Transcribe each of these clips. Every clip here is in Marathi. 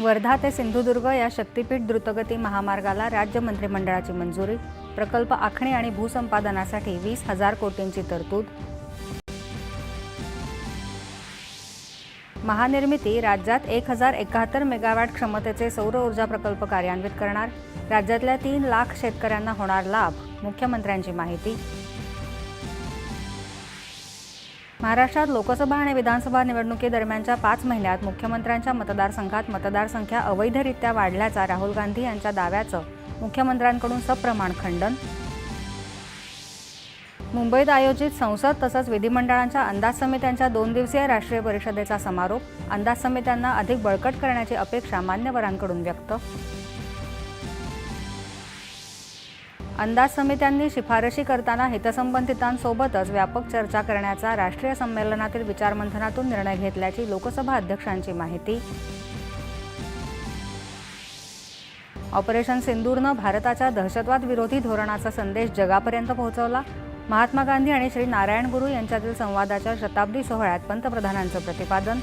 वर्धा ते सिंधुदुर्ग या शक्तीपीठ द्रुतगती महामार्गाला राज्य मंत्रिमंडळाची मंजुरी. प्रकल्प आखणी आणि भूसंपादनासाठी वीस हजार कोटींची तरतूद. महानिर्मिती राज्यात एक हजार एकाहत्तर मेगावॅट क्षमतेचे सौर ऊर्जा प्रकल्प कार्यान्वित करणार. राज्यातल्या तीन लाख शेतकऱ्यांना होणार लाभ मुख्यमंत्र्यांची माहिती. महाराष्ट्रात लोकसभा आणि विधानसभा निवडणुकीदरम्यानच्या पाच महिन्यात मुख्यमंत्र्यांच्या मतदारसंघात मतदारसंख्या अवैधरित्या वाढल्याचा राहुल गांधी यांच्या दाव्याचं मुख्यमंत्र्यांकडून सप्रमाण खंडन. मुंबईत आयोजित संसद तसंच विधिमंडळांच्या अंदाज समित्यांच्या दोन दिवसीय राष्ट्रीय परिषदेचा समारोप अंदाज समित्यांना अधिक बळकट करण्याची अपेक्षा मान्यवरांकडून व्यक्त अंदाज समित्यांनी शिफारशी करताना हितसंबंधितांसोबतच व्यापक चर्चा करण्याचा राष्ट्रीय संमेलनातील विचारमंथनातून निर्णय घेतल्याची लोकसभा अध्यक्षांची माहिती. ऑपरेशन सिंदूरनं भारताच्या दहशतवाद विरोधी धोरणाचा संदेश जगापर्यंत पोहोचवला. महात्मा गांधी आणि श्री नारायण गुरु यांच्यातील संवादाच्या शताब्दी सोहळ्यात पंतप्रधानांचं प्रतिपादन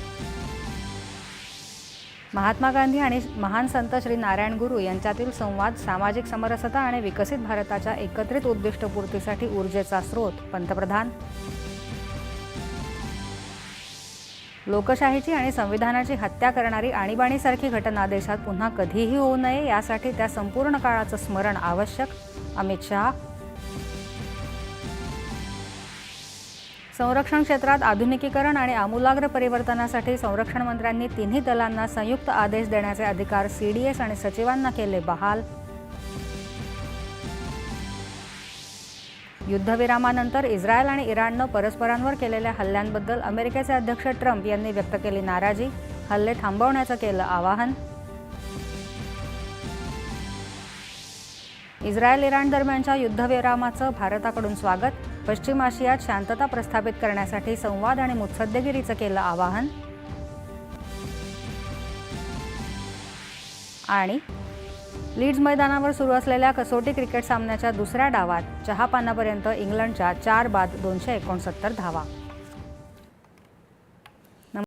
महात्मा गांधी आणि महान संत श्री नारायण गुरु यांच्यातील संवाद सामाजिक समरसता आणि विकसित भारताच्या एकत्रित उद्दिष्टपूर्तीसाठी ऊर्जेचा स्रोत. पंतप्रधान. लोकशाहीची आणि संविधानाची हत्या करणारी आणीबाणीसारखी घटना देशात पुन्हा कधीही होऊ नये यासाठी त्या संपूर्ण काळाचं स्मरण आवश्यक. अमित शहा. संरक्षण क्षेत्रात आधुनिकीकरण आणि आमूलाग्र परिवर्तनासाठी संरक्षण मंत्र्यांनी तिन्ही दलांना संयुक्त आदेश देण्याचे अधिकार सीडीएस आणि सचिवांना केले बहाल. युद्धविरामानंतर इस्रायल आणि इराणनं परस्परांवर केलेल्या हल्ल्यांबद्दल अमेरिकेचे अध्यक्ष ट्रम्प यांनी व्यक्त केली नाराजी. हल्ले थांबवण्याचं केलं आवाहन. इस्रायल इराण दरम्यानच्या युद्धविरामाचं भारताकडून स्वागत. पश्चिम आशियात शांतता प्रस्थापित करण्यासाठी संवाद आणि मुत्सद्देगिरीचं केलं आवाहन. आणि लीड्स मैदानावर सुरू असलेल्या कसोटी क्रिकेट सामन्याच्या दुसऱ्या डावात चहापानापर्यंत इंग्लंडच्या चार बाद दोनशे एकोणसत्तर धावा.